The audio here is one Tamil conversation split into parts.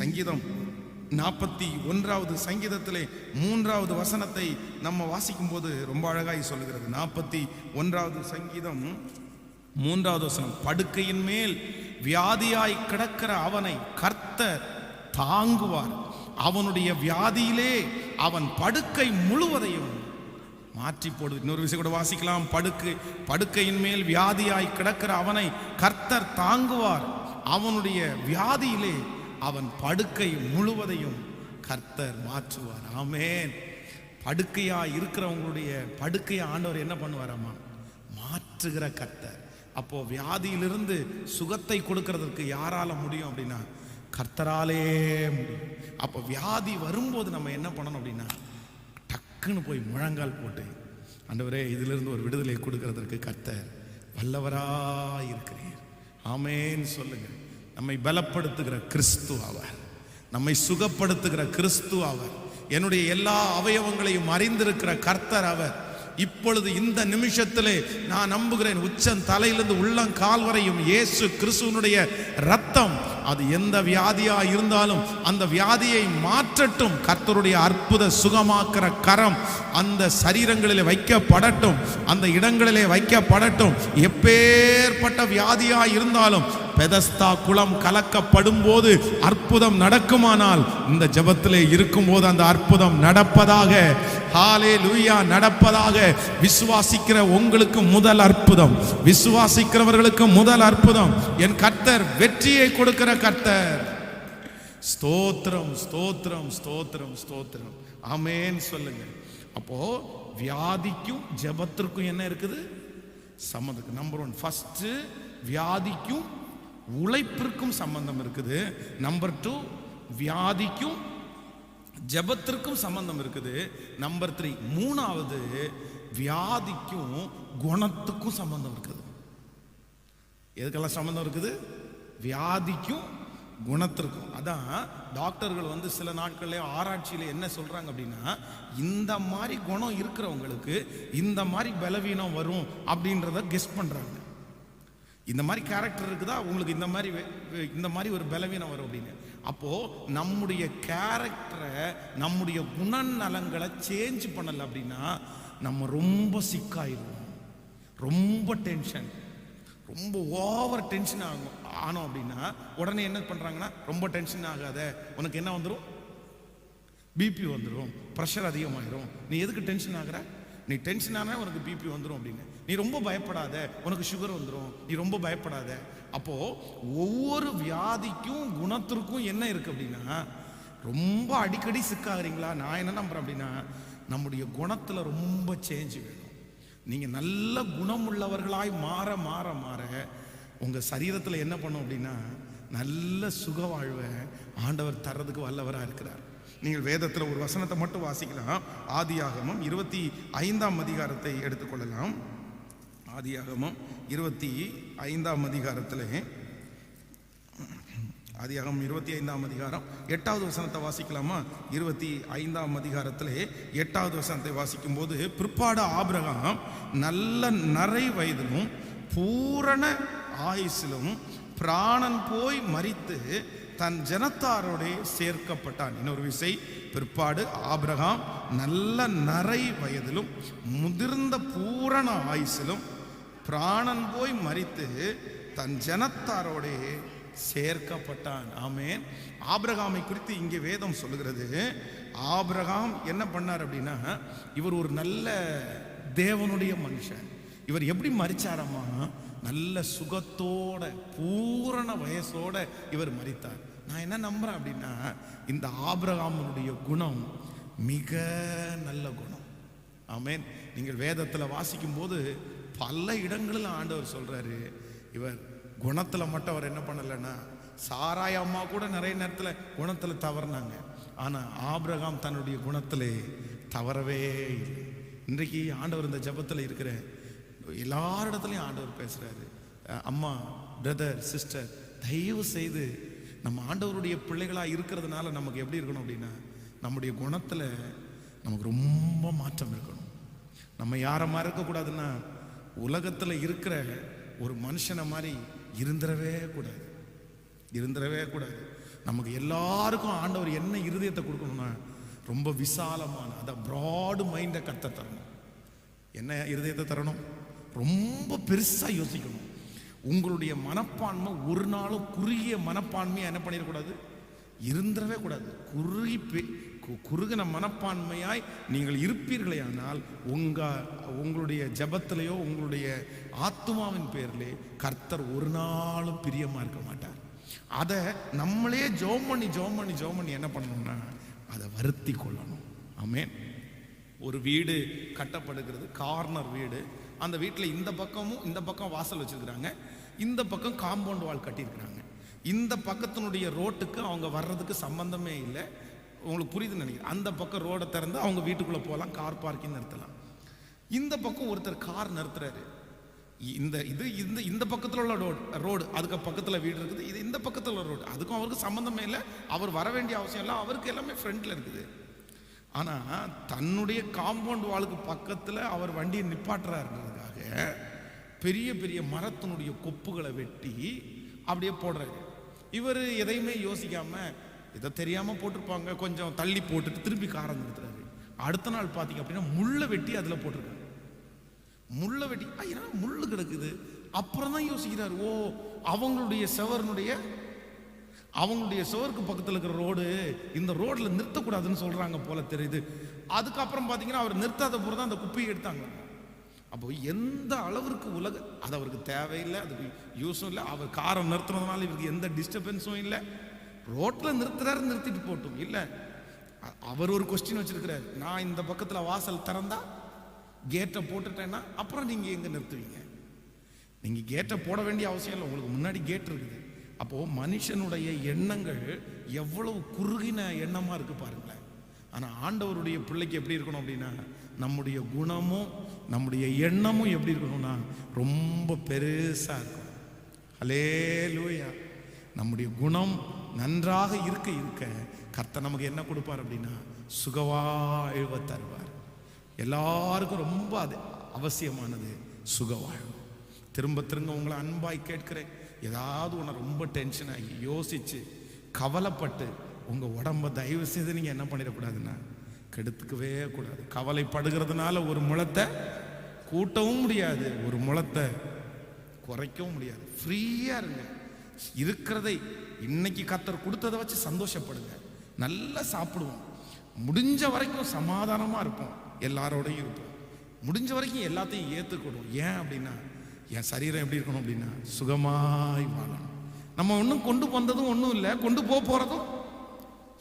சங்கீதம் நாற்பத்தி ஒன்றாவது சங்கீதத்திலே மூன்றாவது வசனத்தை நம்ம வாசிக்கும் போது ரொம்ப அழகாய் சொல்லுகிறது. நாற்பத்தி ஒன்றாவது சங்கீதம் மூன்றாவது வசனம் படுக்கையின் மேல் வியாதியாய் கிடக்கிற அவனை கர்த்தர் தாங்குவார். அவனுடைய வியாதியிலே அவன் படுக்கை முழுவதையும் மாற்றி போடு இன்னொரு விஷயம் கூட வாசிக்கலாம். படுக்கு படுக்கையின் மேல் வியாதியாய் கிடக்கிற அவனை கர்த்தர் தாங்குவார். அவனுடைய வியாதியிலே அவன் படுக்கை முழுவதையும் கர்த்தர் மாற்றுவார். ஆமேன். படுக்கையா இருக்கிறவங்களுடைய படுக்கையை ஆண்டவர் என்ன பண்ணுவாராமா மாற்றுகிற கர்த்தர். அப்போ வியாதியிலிருந்து சுகத்தை கொடுக்கறதற்கு யாரால முடியும் அப்படின்னா கர்த்தராலே முடியும். அப்போ வியாதி வரும்போது நம்ம என்ன பண்ணணும் அப்படின்னா டக்குன்னு போய் முழங்கால் போட்டு ஆண்டவரே இதிலிருந்து ஒரு விடுதலை கொடுக்கறதற்கு கர்த்தர் வல்லவராக இருக்கிறீர் ஆமேன்னு சொல்லுங்கள் நம்மை பலப்படுத்துகிற கிறிஸ்து அவர். நம்மை சுகப்படுத்துகிற கிறிஸ்து அவர். என்னுடைய எல்லா அவயவங்களையும் அறிந்திருக்கிற கர்த்தர் அவர். இப்பொழுது இந்த நிமிஷத்திலே நான் நம்புகிறேன் உச்சம் தலையிலிருந்து உள்ளம் கால் வரையும் இயேசு கிறிஸ்துவனுடைய ரத்தம் அது எந்த வியாதியா இருந்தாலும் அந்த வியாதியை மாற்றட்டும். கர்த்தருடைய அற்புத சுகமாக்குற கரம் அந்த சரீரங்களிலே வைக்கப்படட்டும். அந்த இடங்களிலே வைக்கப்படட்டும். எப்பேற்பட்ட வியாதியா இருந்தாலும் பெதஸ்தா குளம் கலக்கப்படும் போது அற்புதம் நடக்குமானால் இந்த ஜெபத்திலே இருக்கும்போது அந்த அற்புதம் நடப்பதாக ஹாலே லூயா நடப்பதாக விசுவாசிக்கிற உங்களுக்கு முதல் அற்புதம். விசுவாசிக்கிறவர்களுக்கு முதல் அற்புதம். என் கர்த்தர் வெற்றியை கொடுக்கிற கர்த்தர். ஸ்தோத்திரம் ஸ்தோத்திரம் ஸ்தோத்திரம் ஸ்தோத்திரம். அமேன்னு சொல்லுங்க. அப்போ வியாதிக்கும் ஜெபத்திற்கும் என்ன இருக்குது? சம்மதுக்கு நம்பர் ஒன் ஃபஸ்ட்டு வியாதிக்கும் உழைப்பிற்கும் சம்பந்தம் இருக்குது. நம்பர் டூ வியாதிக்கும் ஜெபத்திற்கும் சம்பந்தம் இருக்குது. நம்பர் த்ரீ மூணாவது வியாதிக்கும் குணத்துக்கும் சம்பந்தம் இருக்குது. எதுக்கெல்லாம் சம்பந்தம் இருக்குது? வியாதிக்கும் குணத்திற்கும். அதான் டாக்டர்கள் வந்து சில நாட்கள்ல ஆராய்ச்சியில் என்ன சொல்றாங்க அப்படின்னா இந்த மாதிரி குணம் இருக்கிறவங்களுக்கு இந்த மாதிரி பலவீனம் வரும் அப்படின்றத கெஸ் பண்றாங்க. இந்த மாதிரி கேரக்டர் இருக்குதா? உங்களுக்கு இந்த மாதிரி இந்த மாதிரி ஒரு பலவீனம் வரும் அப்படின்னு. அப்போது நம்முடைய கேரக்டரை நம்முடைய குணநலங்களை சேஞ்ச் பண்ணலை அப்படின்னா நம்ம ரொம்ப சிக்காயிடுவோம் ரொம்ப டென்ஷன் ரொம்ப ஓவர் டென்ஷன் ஆகும் ஆனோம் அப்படின்னா உடனே என்ன பண்ணுறாங்கன்னா ரொம்ப டென்ஷன் ஆகாத உனக்கு என்ன வந்துடும் பிபி வந்துடும் ப்ரெஷர் அதிகமாயிரும். நீ எதுக்கு டென்ஷன் ஆகுற? நீ டென்ஷன் ஆனால் உனக்கு பிபி வந்துடும் அப்படின்னு. நீ ரொம்ப பயப்படாத உனக்கு சுகர் வந்துடும் நீ ரொம்ப பயப்படாத. அப்போ ஒவ்வொரு வியாதிக்கும் குணத்திற்கும் என்ன இருக்கு அப்படின்னா ரொம்ப அடிக்கடி சிக்காகிறீங்களா நான் என்ன நம்புறேன் அப்படின்னா நம்முடைய குணத்துல ரொம்ப சேஞ்ச் வேணும். நீங்க நல்ல குணமுள்ளவர்களாய் மாற மாற மாற உங்க சரீரத்துல என்ன பண்ணும் அப்படின்னா நல்ல சுக வாழ்வை ஆண்டவர் தர்றதுக்கு வல்லவராக இருக்கிறார். நீங்கள் வேதத்தில் ஒரு வசனத்தை மட்டும் வாசிக்கலாம். ஆதியாகமம் இருபத்தி ஐந்தாம் அதிகாரத்தை எடுத்துக்கொள்ளலாம். ஆதியாகமம் இருபத்தி ஐந்தாம் அதிகாரத்தில். ஆதியாகமம் இருபத்தி ஐந்தாம் அதிகாரம். எட்டாவது வசனத்தை வாசிக்கலாமா? இருபத்தி ஐந்தாம் அதிகாரத்தில் எட்டாவது வசனத்தை வாசிக்கும் போது பிற்பாடு ஆபிரகாம் நல்ல நரை வயதிலும் பூரண ஆயுசிலும் பிராணன் போய் மறித்து தன் ஜனத்தாரோடே சேர்க்கப்பட்டான். இன்னொரு விசை பிற்பாடு ஆபிரகாம் நல்ல நரை வயதிலும் முதிர்ந்த பூரண ஆயுசிலும் பிராணன் போய் மறித்து தன் ஜனத்தாரோடே சேர்க்கப்பட்டான். ஆமேன். ஆபிரகாமை குறித்து இங்கே வேதம் சொல்லுகிறது. ஆபிரகாம் என்ன பண்ணார் அப்படின்னா இவர் ஒரு நல்ல தேவனுடைய மனுஷன். இவர் எப்படி மரிச்சாரம்மா நல்ல சுகத்தோட பூரண வயசோட இவர் மறித்தார் நான் என்ன நம்புறேன் அப்படின்னா இந்த ஆபிரகாமனுடைய குணம் மிக நல்ல குணம். ஆமேன். நீங்கள் வேதத்தில் வாசிக்கும் போது பல இடங்களில் ஆண்டவர் சொல்கிறாரு இவர் குணத்தில் மட்டும் அவர் என்ன பண்ணலைன்னா சாராய அம்மா கூட நிறைய நேரத்தில் குணத்தில் தவறினாங்க. ஆனால் ஆபிரகாம் தன்னுடைய குணத்தில் தவறவே இல்லை. இன்றைக்கு ஆண்டவர் இந்த ஜெபத்தில் இருக்கிற எல்லாரிடத்துலையும் ஆண்டவர் பேசுகிறாரு அம்மா பிரதர் சிஸ்டர் தயவு செய்து நம்ம ஆண்டவருடைய பிள்ளைகளாக இருக்கிறதுனால நமக்கு எப்படி இருக்கணும் அப்படின்னா நம்முடைய குணத்தில் நமக்கு ரொம்ப மாற்றம் இருக்கணும். நம்ம யாரை மாதிரி இருக்கக்கூடாதுன்னா உலகத்தில் இருக்கிற ஒரு மனுஷனை மாதிரி இருந்துடவே கூடாது. இருந்துடவே கூடாது. நமக்கு எல்லாருக்கும் ஆண்டவர் என்ன இருதயத்தை கொடுக்கணும்னா ரொம்ப விசாலமான அதை ப்ராடு மைண்டை கத்த தரணும். என்ன இருதயத்தை தரணும்? ரொம்ப பெருசாக யோசிக்கணும். உங்களுடைய மனப்பான்மை ஒரு நாளும் குறுகிய மனப்பான்மையை என்ன பண்ணிடக்கூடாது இருந்துடவே கூடாது. குறுகி பெ- குறுகின மனப்பான்மையாய் நீங்கள் இருப்பீர்களே ஆனால் உங்க உங்களுடைய ஜபத்திலேயோ உங்களுடைய ஆத்மாவின் பேரிலே கர்த்தர் ஒரு நாளும் பிரியமாக இருக்க மாட்டார். அதை நம்மளே ஜோம் பண்ணி ஜோம் பண்ணி ஜோம் பண்ணி என்ன பண்ணணும்னா அதை வருத்தி கொள்ளணும். ஆமேன். ஒரு வீடு கட்டப்படுகிறது கார்னர் வீடு. அந்த வீட்டில் இந்த பக்கமும் இந்த பக்கம் வாசல் வச்சுருக்குறாங்க. இந்த பக்கம் காம்பவுண்ட் வால் கட்டியிருக்கிறாங்க. இந்த பக்கத்தினுடைய ரோட்டுக்கு அவங்க வர்றதுக்கு சம்பந்தமே இல்லை. உங்களுக்கு புரியுதுன்னு நினைக்கிறேன். அந்த பக்கம் ரோடை திறந்து அவங்க வீட்டுக்குள்ளே போகலாம் கார் பார்க்கிங் நிறுத்தலாம். இந்த பக்கம் ஒருத்தர் கார் நிறுத்துறாரு. இந்த இது இந்த இந்த பக்கத்தில் உள்ள ரோடு ரோடு அதுக்கு பக்கத்தில் வீடு இருக்குது. இது இந்த பக்கத்தில் உள்ள ரோடு அதுக்கும் அவருக்கு சம்மந்தமே இல்லை. அவர் வர வேண்டிய அவசியம் இல்லை. அவருக்கு எல்லாமே ஃப்ரெண்டில் இருக்குது. ஆனால் தன்னுடைய காம்பவுண்ட் வாலுக்கு பக்கத்தில் அவர் வண்டியை நிப்பாட்டுறாருன்றதுக்காக பெரிய பெரிய மரத்தினுடைய கொப்புகளை வெட்டி அப்படியே போடுறாரு. இவர் எதையுமே யோசிக்காமல் இதை தெரியாமல் போட்டிருப்பாங்க. கொஞ்சம் தள்ளி போட்டுட்டு திரும்பி காரம் நிறுத்துறாரு. அடுத்த நாள் பார்த்தீங்க அப்படின்னா முள்ளை வெட்டி அதில் போட்டிருக்காங்க முள்ளை வெட்டி ஐயா முள்ளு கிடக்குது? அப்புறம் தான் யோசிக்கிறார் ஓ அவங்களுடைய செவர்னுடைய அவங்களுடைய சுவருக்கு பக்கத்தில் இருக்கிற ரோடு இந்த ரோட்ல நிறுத்தக்கூடாதுன்னு சொல்றாங்க போல தெரியுது. அதுக்கப்புறம் பார்த்தீங்கன்னா அவர் நிறுத்தாத போது தான் அந்த குப்பையை எடுத்தாங்க. அப்போ எந்த அளவிற்கு உலக அது அவருக்கு தேவையில்லை அதுக்கு யூஸும் இல்லை. அவர் காரை நிறுத்துறதுனால இவருக்கு எந்த டிஸ்டர்பன்ஸும் இல்லை. ரோட்டில் நிறுத்துறாரு நிறுத்திட்டு போட்டும். இல்லை அ- அவர் ஒரு கொஸ்டின் வச்சிருக்கிறார். நான் இந்த பக்கத்தில் வாசல் திறந்தா கேட்டை போட்டுட்டேன்னா அப்புறம் நீங்கள் எங்கே நிறுத்துவீங்க? நீங்கள் கேட்டை போட வேண்டிய அவசியம் இல்லை. உங்களுக்கு முன்னாடி கேட் இருக்குது. அப்போது மனுஷனுடைய எண்ணங்கள் எவ்வளவு குறுகின எண்ணமாக இருக்குது பாருங்களேன். ஆனால் ஆண்டவருடைய பிள்ளைக்கு எப்படி இருக்கணும் அப்படின்னா நம்முடைய குணமும் நம்முடைய எண்ணமும் எப்படி இருக்கணும்னா ரொம்ப பெருசாக இருக்கும். அலே லூயா நம்முடைய குணம் நன்றாக இருக்க இருக்க கர்த்தர் நமக்கு என்ன கொடுப்பார் அப்படின்னா சுகவாழ்வை தருவார். எல்லாருக்கும் ரொம்ப அது அவசியமானது சுகவாழ்வு. திரும்ப திரும்ப உங்களை அன்பாய் கேட்கிறேன். ஏதாவது ஒன்று ரொம்ப டென்ஷன் ஆகி யோசிச்சு கவலைப்பட்டு உங்க உடம்ப தயவு செய்து நீங்க என்ன பண்ணிடக்கூடாதுன்னா கெடுத்துக்கவே கூடாது. கவலைப்படுகிறதுனால ஒரு முளத்தை கூட்டவும் முடியாது ஒரு முளத்தை குறைக்கவும் முடியாது. ஃப்ரீயா இருங்க. இருக்கிறதை இன்னைக்கு கத்தர் கொடுத்ததை வச்சு சந்தோஷப்படுங்க. நல்லா சாப்பிடுவோம். முடிஞ்ச வரைக்கும் சமாதானமாக இருப்போம். எல்லாரோடையும் இருப்போம். முடிஞ்ச வரைக்கும் எல்லாத்தையும் ஏற்றுக்கணும் ஏன் அப்படின்னா என் சரீரம் எப்படி இருக்கணும் அப்படின்னா சுகமாய் வாழணும். நம்ம ஒன்றும் கொண்டு வந்ததும் ஒன்றும் இல்லை. கொண்டு போக போகிறதும்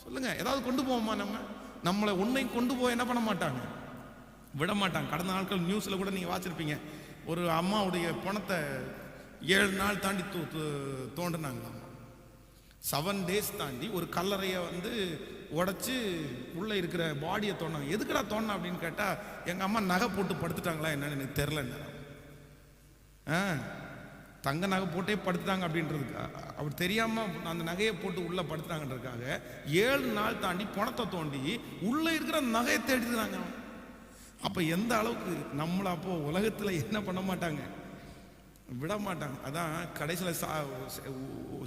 சொல்லுங்கள் ஏதாவது கொண்டு போவோமா நம்ம? நம்மளை ஒன்றையும் கொண்டு போய் என்ன பண்ண மாட்டாங்க? விட மாட்டாங்க. கடந்த நாட்கள் நியூஸில் கூட நீங்கள் வாச்சிருப்பீங்க. ஒரு அம்மாவுடைய பணத்தை ஏழு நாள் தாண்டி தோ தோண்டினாங்க செவன் டேஸ் தாண்டி ஒரு கல்லறையை வந்து உடச்சி உள்ளே இருக்கிற பாடியை தோண்டாங்க எதுக்குடா தோணும் அப்படின்னு கேட்டால் எங்கள் அம்மா நகை போட்டு படுத்துட்டாங்களா என்னன்னு எனக்கு தெரிலன்னு ஆ தங்க நகை போட்டே படுத்துட்டாங்க அப்படின்றதுக்கு அவர் தெரியாமல் அந்த நகையை போட்டு உள்ளே படுத்துட்டாங்கன்றதுக்காக ஏழு நாள் தாண்டி பணத்தை தோண்டி உள்ளே இருக்கிற நகையை தேடிக்கிறாங்க அப்போ எந்த அளவுக்கு நம்மள அப்போது உலகத்தில் என்ன பண்ண மாட்டாங்க? விட மாட்டாங்க அதான் கடைசியில் சா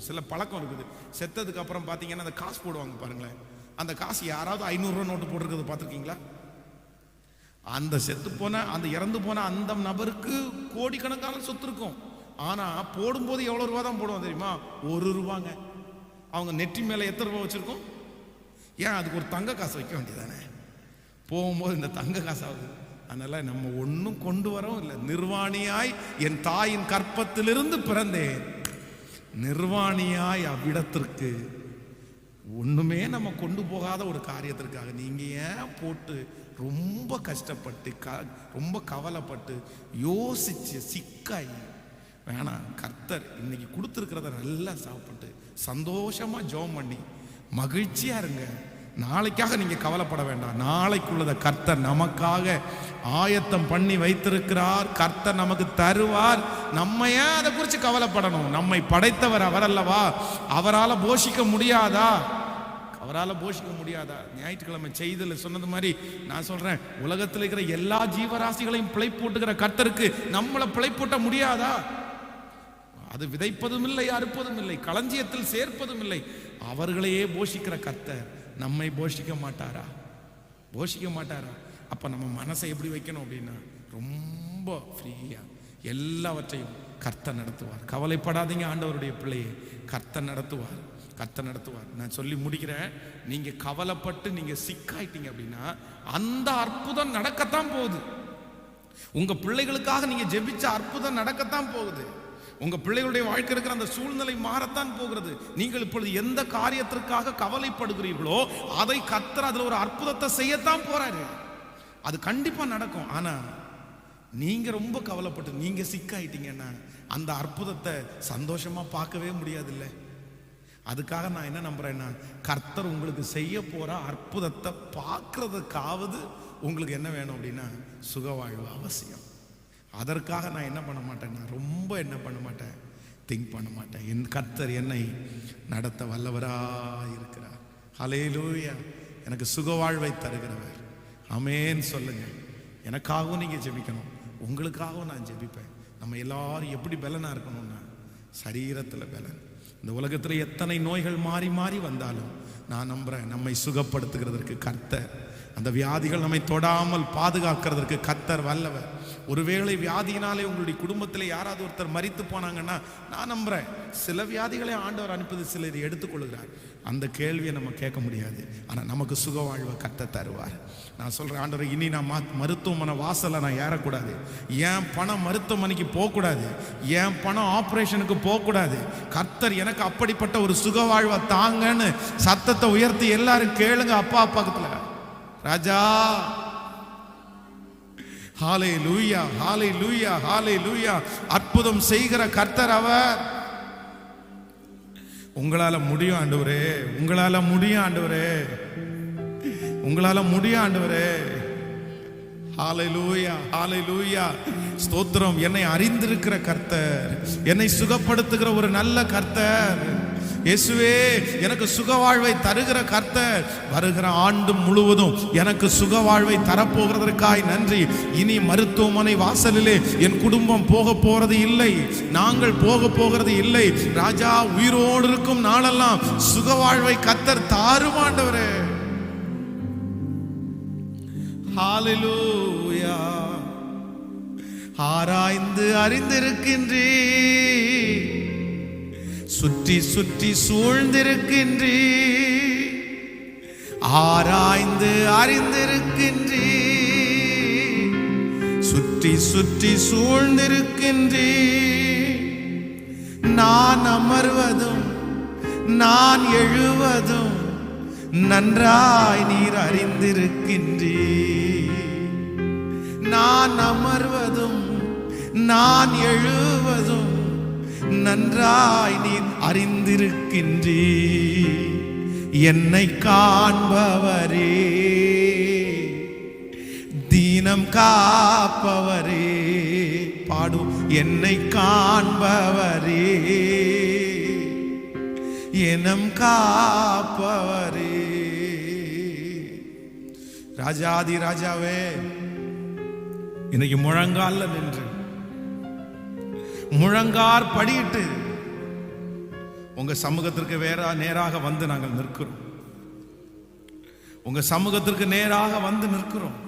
சில பழக்கம் இருக்குது. செத்ததுக்கு அப்புறம் பார்த்தீங்கன்னா அந்த காசு போடுவாங்க பாருங்களேன். அந்த காசு யாராவது ஐநூறுரூவா நோட்டு போட்டிருக்கிறது பார்த்துருக்கீங்களா அந்த செத்து போன அந்த இறந்து போன அந்த நபருக்கு கோடிக்கணக்கான சொத்து இருக்கும். ஆனால் போடும்போது எவ்வளோ ரூபா தான் போடுவோம் தெரியுமா? ஒரு ரூபாங்க. அவங்க நெற்றி மேலே எத்தனை ரூபா வச்சுருக்கோம்? ஏன் அதுக்கு ஒரு தங்க காசு வைக்க வேண்டியதானே போகும்போது இந்த தங்க காசாகுது அதனால் நம்ம ஒன்றும் கொண்டு வரவும் இல்லை. நிர்வாணியாய் என் தாயின் கற்பத்திலிருந்து பிறந்தேன். நிர்வாணியாய் அவ்விடத்திற்கு ஒன்றுமே நம்ம கொண்டு போகாத ஒரு காரியத்திற்காக நீங்க ஏன் போட்டு ரொம்ப கஷ்டப்பட்டு க ரொம்ப கவலைப்பட்டு யோசிச்சு சிக்காயி. வேணாம் கர்த்தர் இன்னைக்கு கொடுத்துருக்கிறத நல்லா சாப்பிட்டு சந்தோஷமா ஜெபம் பண்ணி மகிழ்ச்சியா இருங்க. நாளைக்காக நீங்கள் கவலைப்பட வேண்டாம். நாளைக்குள்ளதை கர்த்தர் நமக்காக ஆயத்தம் பண்ணி வைத்திருக்கிறார். கர்த்தர் நமக்கு தருவார். நம்ம ஏன் அதை குறித்து கவலைப்படணும்? நம்மை படைத்தவர் அவர் அல்லவா அவரால் போஷிக்க முடியாதா? அவரால் போஷிக்க முடியாதா? ஞாயிற்றுக்கிழமை செய்தல் சொன்னது மாதிரி நான் சொல்கிறேன் உலகத்தில் இருக்கிற எல்லா ஜீவராசிகளையும் பிழை போட்டுக்கிற கர்த்தருக்கு நம்மளை பிழை போட்ட முடியாதா? அது விதைப்பதும் இல்லை அறுப்பதும் இல்லை களஞ்சியத்தில் சேர்ப்பதும் இல்லை அவர்களையே போஷிக்கிற கர்த்தர். நம்மை போஷிக்க மாட்டாரா? போஷிக்க மாட்டாரா? அப்போ நம்ம மனசை எப்படி வைக்கணும் அப்படின்னா ரொம்ப ஃப்ரீயாக எல்லாவற்றையும் கர்த்த நடத்துவார். கவலைப்படாதீங்க ஆண்டவருடைய பிள்ளையை. கர்த்த நடத்துவார். கர்த்த நடத்துவார். நான் சொல்லி முடிக்கிறேன். நீங்கள் கவலைப்பட்டு நீங்கள் சிக்காயிட்டீங்க அப்படின்னா அந்த அற்புதம் நடக்கத்தான் போகுது. உங்கள் பிள்ளைகளுக்காக நீங்கள் ஜெபிச்ச அற்புதம் நடக்கத்தான் போகுது. உங்கள் பிள்ளைகளுடைய வாழ்க்கை இருக்கிற அந்த சூழ்நிலை மாறத்தான் போகிறது. நீங்கள் இப்பொழுது எந்த காரியத்திற்காக கவலைப்படுகிறீர்களோ அதை கத்தர் அதில் ஒரு அற்புதத்தை செய்யத்தான் போறாரு. அது கண்டிப்பாக நடக்கும். ஆனால் நீங்க ரொம்ப கவலைப்பட்டு நீங்க சிக்காயிட்டீங்கன்னா அந்த அற்புதத்தை சந்தோஷமா பார்க்கவே முடியாதுல்ல. அதுக்காக நான் என்ன நம்புறேன்னா கர்த்தர் உங்களுக்கு செய்ய போற அற்புதத்தை பார்க்கறதுக்காவது உங்களுக்கு என்ன வேணும் அப்படின்னா சுகவாழ்வு அவசியம். அதற்காக நான் என்ன பண்ண மாட்டேன்னா ரொம்ப என்ன பண்ண மாட்டேன்? திங்க் பண்ண மாட்டேன். என் கர்த்தர் என்னை நடத்த வல்லவராக இருக்கிறார். ஹலேலூயா எனக்கு சுகவாழ்வை தருகிறவர். அமேன்னு சொல்லுங்க. எனக்காகவும் நீங்கள் ஜெபிக்கணும். உங்களுக்காகவும் நான் ஜெபிப்பேன். நம்ம எல்லாரும் எப்படி பலனாக இருக்கணும்னா சரீரத்தில் பலன். இந்த உலகத்தில் எத்தனை நோய்கள் மாறி மாறி வந்தாலும் நான் நம்புகிறேன் நம்மை சுகப்படுத்துகிறதற்கு கர்த்தர் அந்த வியாதிகள் நம்மை தொடாமல் பாதுகாக்கிறதற்கு கர்த்தர் வல்லவர். ஒருவேளை வியாதியினாலே உங்களுடைய குடும்பத்தில் யாராவது ஒருத்தர் மறித்து போனாங்கன்னா நான் நம்புகிறேன் சில வியாதிகளை ஆண்டவர் அனுப்பது சிலர் எடுத்துக்கொள்கிறார். அந்த கேள்வியை நம்ம கேட்க முடியாது. ஆனால் நமக்கு சுக வாழ்வை கத்த தருவார். நான் சொல்கிறேன் ஆண்டவர் இனி நான் மா- மருத்துவமனை வாசலை நான் ஏறக்கூடாது. என் பணம் மருத்துவமனைக்கு போகக்கூடாது? என் பணம் ஆப்ரேஷனுக்கு போகக்கூடாது? கர்த்தர் எனக்கு அப்படிப்பட்ட ஒரு சுக வாழ்வை தாங்கன்னு சத்தத்தை உயர்த்தி எல்லாரும் கேளுங்க அப்பா பக்கத்தில். ராஜா! ஹாலே லூயா ஹாலே லூயா ஹாலே லூயா அற்புதம் செய்கிற கர்த்தர் அவர். உங்களால முடியும் ஆண்டவரே உங்களால முடியும் ஆண்டவரே. உங்களால முடியும் ஆண்டவரே. ஹாலை லூயா ஸ்தோத்திரம் என்னை அறிந்திருக்கிற கர்த்தர் என்னை சுகப்படுத்துகிற ஒரு நல்ல கர்த்தர். இயேசுவே எனக்கு சுகவாழ்வை தருகிற கர்த்தர் வருகிற ஆண்டு முழுவதும் எனக்கு சுகவாழ்வை தரப்போகிறதற்காய் நன்றி. இனி மருத்துவமனை வாசலிலே என் குடும்பம் போக போறது இல்லை. நாங்கள் போக போகிறது இல்லை. ராஜா உயிரோடு இருக்கும் நாளெல்லாம் சுகவாழ்வை கர்த்தர் தாருமாண்டவரே ஹalleluya. ஆராய்ந்து அறிந்திருக்கின்றீ சுற்றி சுற்றி சூழ்ந்திருக்கின்றீ ஆராய்ந்து அறிந்திருக்கின்றீ சுற்றி சுற்றி சூழ்ந்திருக்கின்றீ நான் அமர்வதும் நான் எழுவதும் நன்றாய் நீர் அறிந்திருக்கின்றீ நான் அமர்வதும் நான் எழுவதும் நன்றாய் நீர் அறிந்திருக்கின்றீ. என்னை காண்பவரே. தீனம் காப்பவரே. பாடும் என்னை காண்பவரே. எனம் காப்பவரே. ராஜாதி ராஜாவே இன்னைக்கு முழங்கால நின்று முழங்கார் படியிட்டு உங்க சமூகத்திற்கு வேற நேராக வந்து நாங்கள் நிற்கிறோம். உங்க சமூகத்திற்கு நேராக வந்து நிற்கிறோம்.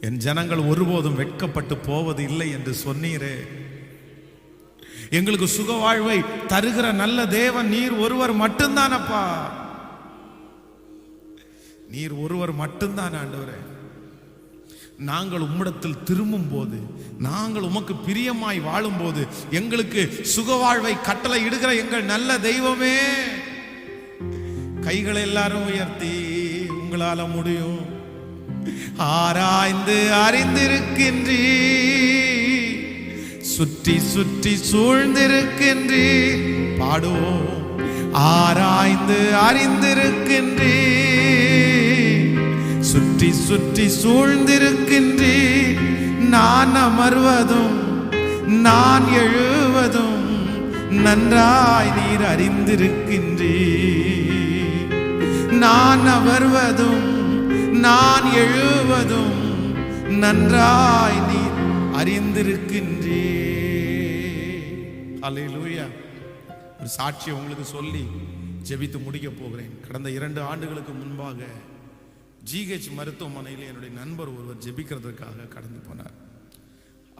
என் ஜனங்கள் ஒருபோதும் வெட்கப்பட்டு போவது இல்லை என்று சொன்னீரே. எங்களுக்கு சுக வாழ்வை தருகிற நல்ல தேவன் நீர் ஒருவர் மட்டும்தானப்பா. நீர் ஒருவர் மட்டும்தான் ஆண்டவரே. நாங்கள் உம்மிடத்தில் திரும்பும் போது நாங்கள் உமக்கு பிரியமாய் வாழும்போது எங்களுக்கு சுகவாழ்வை கட்டளை இடுகிற எங்கள் நல்ல தெய்வமே. கைகளை எல்லாரும் உயர்த்தி உங்களால முடியும். ஆராய்ந்து அறிந்திருக்கின்றீ சுற்றி சுற்றி சூழ்ந்திருக்கின்றீ பாடுவோம். ஆராய்ந்து அறிந்திருக்கின்றீ சுற்றி சுற்றி சூழ்ந்திருக்கின்றீ நான் அமர்வதும் நான் எழுவதும் நன்றாய் நீர் அறிந்திருக்கின்றீ நான் அமர்வதும் நான் எழுவதும் நன்றாய் நீர் அறிந்திருக்கின்றீ அல்லேலூயா ஒரு சாட்சியை உங்களுக்கு சொல்லி ஜெபித்து முடிக்க போகிறேன். கடந்த இரண்டு ஆண்டுகளுக்கு முன்பாக ஜிஹெச் மருத்துவமனையில் என்னுடைய நண்பர் ஒருவர் ஜெபிக்கிறதுக்காக கடந்து போனார்.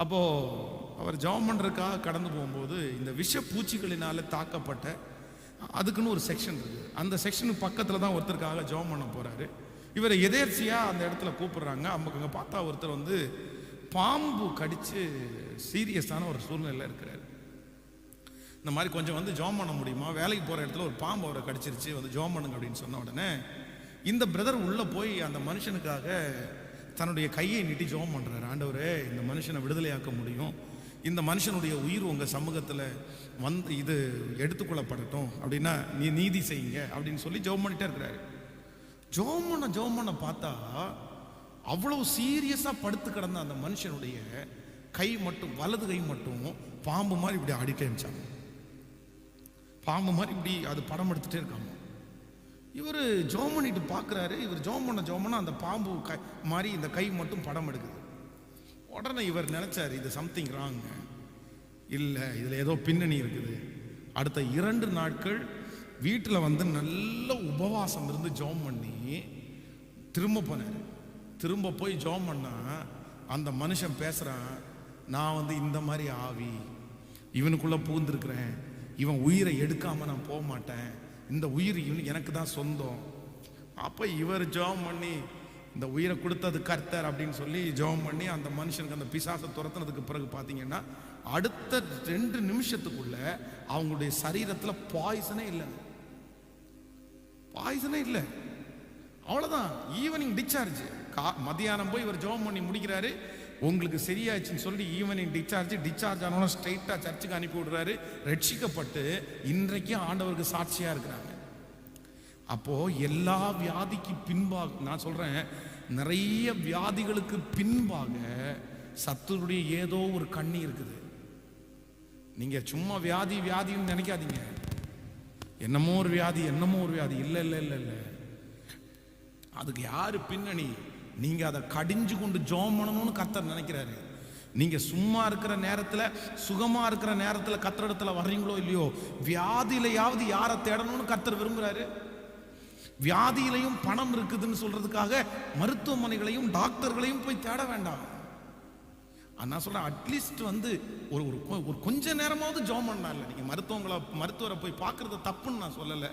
அப்போது அவர் ஜெபம் பண்ணுறதுக்காக கடந்து போகும்போது இந்த விஷ பூச்சிகளினால் தாக்கப்பட்ட அதுக்குன்னு ஒரு செக்ஷன் இருக்குது அந்த செக்ஷனுக்கு பக்கத்தில் தான் ஒருத்தருக்காக ஜபம் பண்ண போகிறாரு இவரை எதேர்ச்சியாக அந்த இடத்துல கூப்பிடுறாங்க. அவங்க பார்த்தா ஒருத்தர் வந்து பாம்பு கடித்து சீரியஸான ஒரு சூழ்நிலையில் இருக்கிறார். இந்த மாதிரி கொஞ்சம் வந்து ஜோம் பண்ண முடியுமா? வேலைக்கு போகிற இடத்துல ஒரு பாம்பு அவரை கடிச்சிருச்சு வந்து ஜோம் பண்ணுங்க அப்படின்னு சொன்ன உடனே இந்த பிரதர் உள்ளே போய் அந்த மனுஷனுக்காக தன்னுடைய கையை நீட்டி ஜோம் பண்ணுறாரு ஆண்டவரே இந்த மனுஷனை விடுதலையாக்க முடியும். இந்த மனுஷனுடைய உயிர் உங்கள் சமூகத்தில் வந்து இது எடுத்துக்கொள்ளப்படட்டும். அப்படின்னா நீ நீதி செய்யுங்க அப்படின்னு சொல்லி ஜோம் பண்ணிட்டே இருக்கிறாரு. ஜோம் பண்ண ஜோம் பண்ண பார்த்தா அவ்வளவு சீரியஸாக படுத்து கிடந்த அந்த மனுஷனுடைய கை மட்டும் வலது கை மட்டும் பாம்பு மாதிரி இப்படி ஆடிட்டே இருந்துச்சாங்க பாம்பு மாதிரி இப்படி அது படம் எடுத்துகிட்டே இருக்காங்க இவர் ஜோம் பண்ணிட்டு பார்க்குறாரு இவர் ஜோம் பண்ண ஜோம் அந்த பாம்பு கை மாதிரி இந்த கை மட்டும் படம் எடுக்குது. உடனே இவர் நினச்சார் இது சம்திங் ராங் இல்லை இதில் ஏதோ பின்னணி இருக்குது. அடுத்த இரண்டு நாட்கள் வீட்டில் வந்து நல்ல உபவாசம் இருந்து ஜோம் பண்ணி திரும்ப போனார். திரும்ப போய் ஜோம் பண்ணால் அந்த மனுஷன் பேசுகிறான் நான் வந்து இந்த மாதிரி ஆவி இவனுக்குள்ளே பூந்திருக்கிறேன் இவன் உயிரை எடுக்காமல் நான் போக மாட்டேன். இந்த உயிர் எனக்கு தான் சொந்தம். அப்போ இவர் ஜெபம் பண்ணி இந்த உயிரை கொடுத்தது கர்த்தர் அப்படின்னு சொல்லி ஜெபம் பண்ணி அந்த மனுஷனுக்கு அந்த பிசாசை துரத்துனதுக்கு பிறகு பார்த்தீங்கன்னா அடுத்த ரெண்டு நிமிஷத்துக்குள்ள அவங்களுடைய சரீரத்தில் பாய்சனே இல்லை. பாய்சனே இல்லை. அவ்வளோதான் ஈவினிங் டிஸ்சார்ஜ் கா மதியானம் போய் இவர் ஜெபம் பண்ணி முடிக்கிறாரு. உங்களுக்கு சரியாச்சுன்னு சொல்லி ஈவினிங் டிஸ்சார்ஜ் டிஸ்சார்ஜ் ஆனவன ஸ்ட்ரைட்டாக சர்ச்சுக்கு அனுப்பி விடுறாரு. ரட்சிக்கப்பட்டு இன்றைக்கும் ஆண்டவருக்கு சாட்சியாக இருக்கிறாங்க. அப்போது எல்லா வியாதிக்கு பின்பாக நான் சொல்கிறேன் நிறைய வியாதிகளுக்கு பின்பாக சத்துருடைய ஏதோ ஒரு கண்ணி இருக்குது. நீங்கள் சும்மா வியாதி வியாதின்னு நினைக்காதீங்க. என்னமோ ஒரு வியாதி என்னமோ ஒரு வியாதி. இல்லை இல்லை இல்லை இல்லை. அதுக்கு யார் பின்னணி? நீங்க அதை கடிஞ்சு கொண்டு ஜோம் பண்ணணும்னு கத்தர் நினைக்கிறாரு. நீங்க சும்மா இருக்கிற நேரத்துல சுகமா இருக்கிற நேரத்துல கத்தரிடத்துல வர்றீங்களோ இல்லையோ வியாதியிலையாவது யாரை தேடணும்னு கத்தர் விரும்புறாரு? வியாதியிலையும் பணம் இருக்குதுன்னு சொல்றதுக்காக மருத்துவமனைகளையும் டாக்டர்களையும் போய் தேட வேண்டாம். நான் சொல்றேன் அட்லீஸ்ட் வந்து ஒரு ஒரு ஒரு கொஞ்ச நேரமாவது ஜோம் பண்ணலாம் இல்லை. நீங்க மருத்துவங்களை மருத்துவரை போய் பார்க்கறது தப்புன்னு நான் சொல்லலை.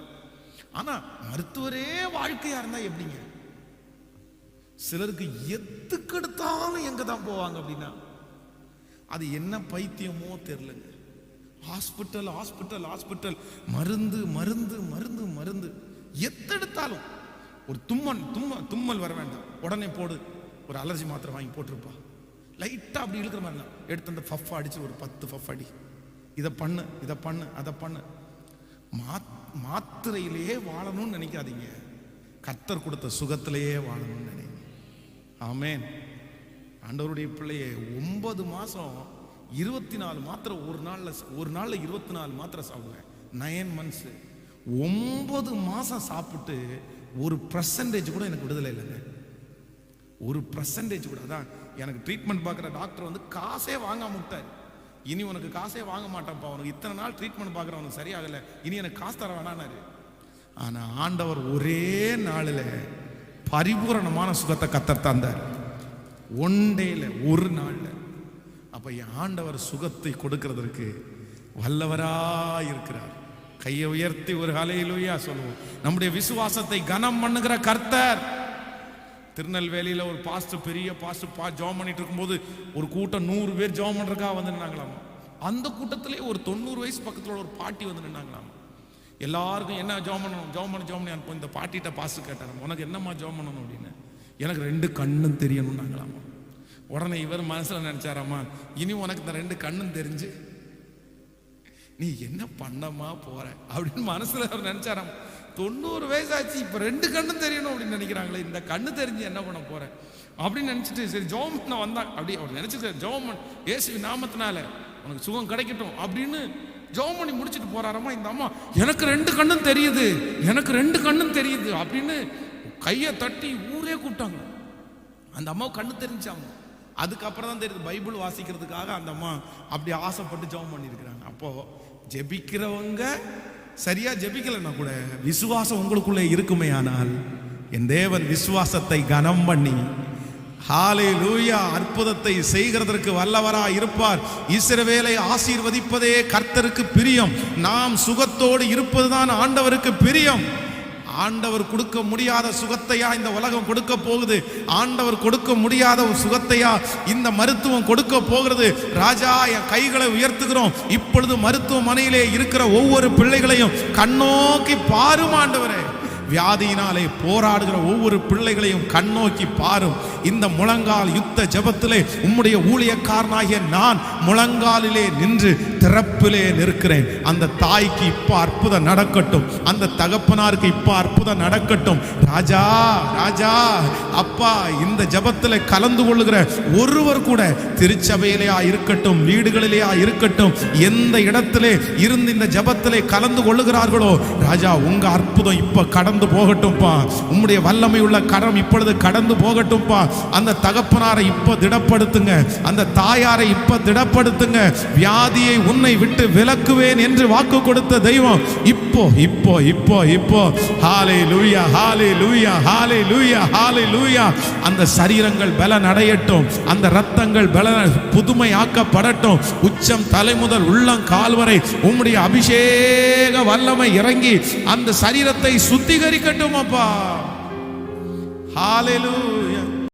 ஆனா மருத்துவரே வாழ்க்கையா இருந்தா எப்படிங்க? சிலருக்கு எத்துக்கெடுத்தாலும் எங்க தான் போவாங்க அப்படின்னா அது என்ன பைத்தியமோ தெரிலங்க ஹாஸ்பிட்டல் ஹாஸ்பிட்டல் ஹாஸ்பிட்டல் மருந்து மருந்து மருந்து மருந்து. எத்தெடுத்தாலும் ஒரு தும்மன் தும்ம தும்மல் வர வேண்டாம். உடனே போடு ஒரு அலர்ஜி மாத்திரை வாங்கி போட்டிருப்பா. லைட்டாக அப்படி இழுக்கிற மாதிரி தான் எடுத்து அந்த ஃபஃப் அடிச்சு ஒரு பத்து ஃபஃப் அடி. இதை பண்ணு இதை பண்ணு அதை பண்ணு. மாத் மாத்திரையிலேயே வாழணும்னு நினைக்காதீங்க. கத்தர் கொடுத்த சுகத்திலேயே வாழணும்னு நினைங்க. ஆமேன். ஆண்டவருடைய பிள்ளையை ஒன்பது மாதம் இருபத்தி நாலு மாத்திரை ஒரு நாளில் ஒரு நாளில் இருபத்தி நாலு மாத்திரை சாப்பிடுவேன் நயன் மந்த்ஸு ஒன்பது மாதம் சாப்பிட்டு ஒரு பர்சன்டேஜ் கூட எனக்கு விடுதலை இல்லைங்க. ஒரு பர்சன்டேஜ் கூட. அதான் எனக்கு ட்ரீட்மெண்ட் பார்க்குற டாக்டர் வந்து காசே வாங்காம விட்டார். இனி உனக்கு காசே வாங்க மாட்டான்ப்பா. உனக்கு இத்தனை நாள் ட்ரீட்மெண்ட் பார்க்குறவனுக்கு சரியாகலை. இனி எனக்கு காசு தர வேணான்னாரு ஆனால் ஆண்டவர் ஒரே நாளில் பரிபூரணமான சுகத்தை கத்தர் தந்தார். ஒன் டேல ஒரு நாளில். அப்போ என் ஆண்டவர் சுகத்தை கொடுக்கறதற்கு வல்லவரா இருக்கிறார். கையை உயர்த்தி ஒரு அலையிலுயா சொல்லுவோம். நம்முடைய விசுவாசத்தை கனம் பண்ணுகிற கர்த்தர். திருநெல்வேலியில் ஒரு பாஸ்டர் பெரிய பாஸ்டர் பா ஜாம் பண்ணிட்டு இருக்கும்போது ஒரு கூட்டம் நூறு பேர் ஜாம் பண்ணுறக்கா வந்து நின்னாங்களாமா? அந்த கூட்டத்திலே ஒரு தொண்ணூறு வயசு பக்கத்தில் ஒரு பாட்டி வந்து நின்னாங்களாமா? எல்லாருக்கும் என்ன ஜோம் பண்ணணும் ஜோம் பண்ண ஜோம் பண்ணி. இந்த பாட்டிகிட்ட பாசு கேட்டாராம் உனக்கு என்னம்மா ஜோம் பண்ணணும் அப்படின்னு. எனக்கு ரெண்டு கண்ணும் தெரியணும்னாங்களாமா உடனே இவர் மனசில் நினச்சாராம்மா இனி உனக்கு இந்த ரெண்டு கண்ணும் தெரிஞ்சு நீ என்ன பண்ணமா போற? அப்படின்னு மனசில் அவர் நினச்சாராம். தொண்ணூறு வயசாச்சு இப்போ ரெண்டு கண்ணும் தெரியணும் அப்படின்னு நினைக்கிறாங்களே இந்த கண்ணு தெரிஞ்சு என்ன பண்ண போறேன் அப்படின்னு நினச்சிட்டு சரி ஜோம் பண்ண வந்தான். அப்படி அவர் நினச்சிட்டு ஜோம் பண்ண. நாமத்தினால உனக்கு சுகம் கிடைக்கட்டும் அப்படின்னு ஜோம் பண்ணி முடிச்சுட்டு போறாரம்மா இந்த அம்மா எனக்கு ரெண்டு கண்ணும் தெரியுது எனக்கு ரெண்டு கண்ணும் தெரியுது அப்படின்னு கையை தட்டி ஊரே கூப்பிட்டாங்க. அந்த அம்மா கண்ணு தெரிஞ்சாங்க அதுக்கப்புறம் தான் தெரியுது பைபிள் வாசிக்கிறதுக்காக அந்த அம்மா அப்படி ஆசைப்பட்டு ஜெபம் பண்ணியிருக்கிறாங்க. அப்போ ஜெபிக்கிறவங்க சரியா ஜெபிக்கலைன்னா கூட விசுவாசம் உங்களுக்குள்ளே இருக்குமே ஆனால் என் தேவன் விசுவாசத்தை கனம் பண்ணி ஹாலே லூயா அற்புதத்தை செய்கிறதற்கு வல்லவரா இருப்பார். இஸ்ரவேலை ஆசீர்வதிப்பதே கர்த்தருக்கு பிரியம். நாம் சுகத்தோடு இருப்பதுதான் ஆண்டவருக்கு பிரியம். ஆண்டவர் கொடுக்க முடியாத சுகத்தையா இந்த உலகம் கொடுக்க போகுது? ஆண்டவர் கொடுக்க முடியாத ஒரு சுகத்தையா இந்த மருத்துவம் கொடுக்க போகிறது? ராஜா என் கைகளை உயர்த்துகிறோம். இப்பொழுது மருத்துவமனையிலே இருக்கிற ஒவ்வொரு பிள்ளைகளையும் கண்ணோக்கி பாரும் ஆண்டவரே. வியாதியினாலே போராடுகிற ஒவ்வொரு பிள்ளைகளையும் கண்ணோக்கி பாரும். இந்த முழங்கால் யுத்த ஜபத்திலே உம்முடைய ஊழியக்காரனாகிய நான் முழங்காலிலே நின்று திறப்பிலே நிற்கிறேன். அந்த தாய்க்கு இப்போ அற்புதம் நடக்கட்டும். அந்த தகப்பனாருக்கு இப்போ அற்புதம் நடக்கட்டும். ராஜா ராஜா அப்பா இந்த ஜபத்தில் கலந்து கொள்ளுகிற ஒருவர் கூட திருச்சபையிலேயா இருக்கட்டும் வீடுகளிலேயா இருக்கட்டும் எந்த இடத்திலே இருந்து இந்த ஜபத்திலே கலந்து கொள்ளுகிறார்களோ ராஜா உங்க அற்புதம் இப்ப கடந்து போகட்டும்பா. உம்முடைய வல்லமை உள்ள கரம் இப்பொழுது கடந்து போகட்டும்பா. அந்த தகப்பனாரை இப்போ திடப்படுத்துங்க. அந்த தாயாரை இப்போ திடப்படுத்துங்க. வியாதியை உன்னை விட்டு விலக்குவேன் என்று வாக்கு கொடுத்த தெய்வம் இப்போ இப்போ இப்போ இப்போ. ஹாலே லூயா ஹாலே லூயா ஹாலே லூயா ஹாலே லூயா அந்த சரீரங்கள் பலன் அடையட்டும் அந்த ரத்தங்கள் பலன் புதுமையாக்கப்படட்டும். உச்சம் தலைமுதல் உள்ளம் கால் வரை உம்முடைய அபிஷேக வல்லமை இறங்கி அந்த சரீரத்தை சுத்திகரிக்கட்டும் அப்பா ஹalleluya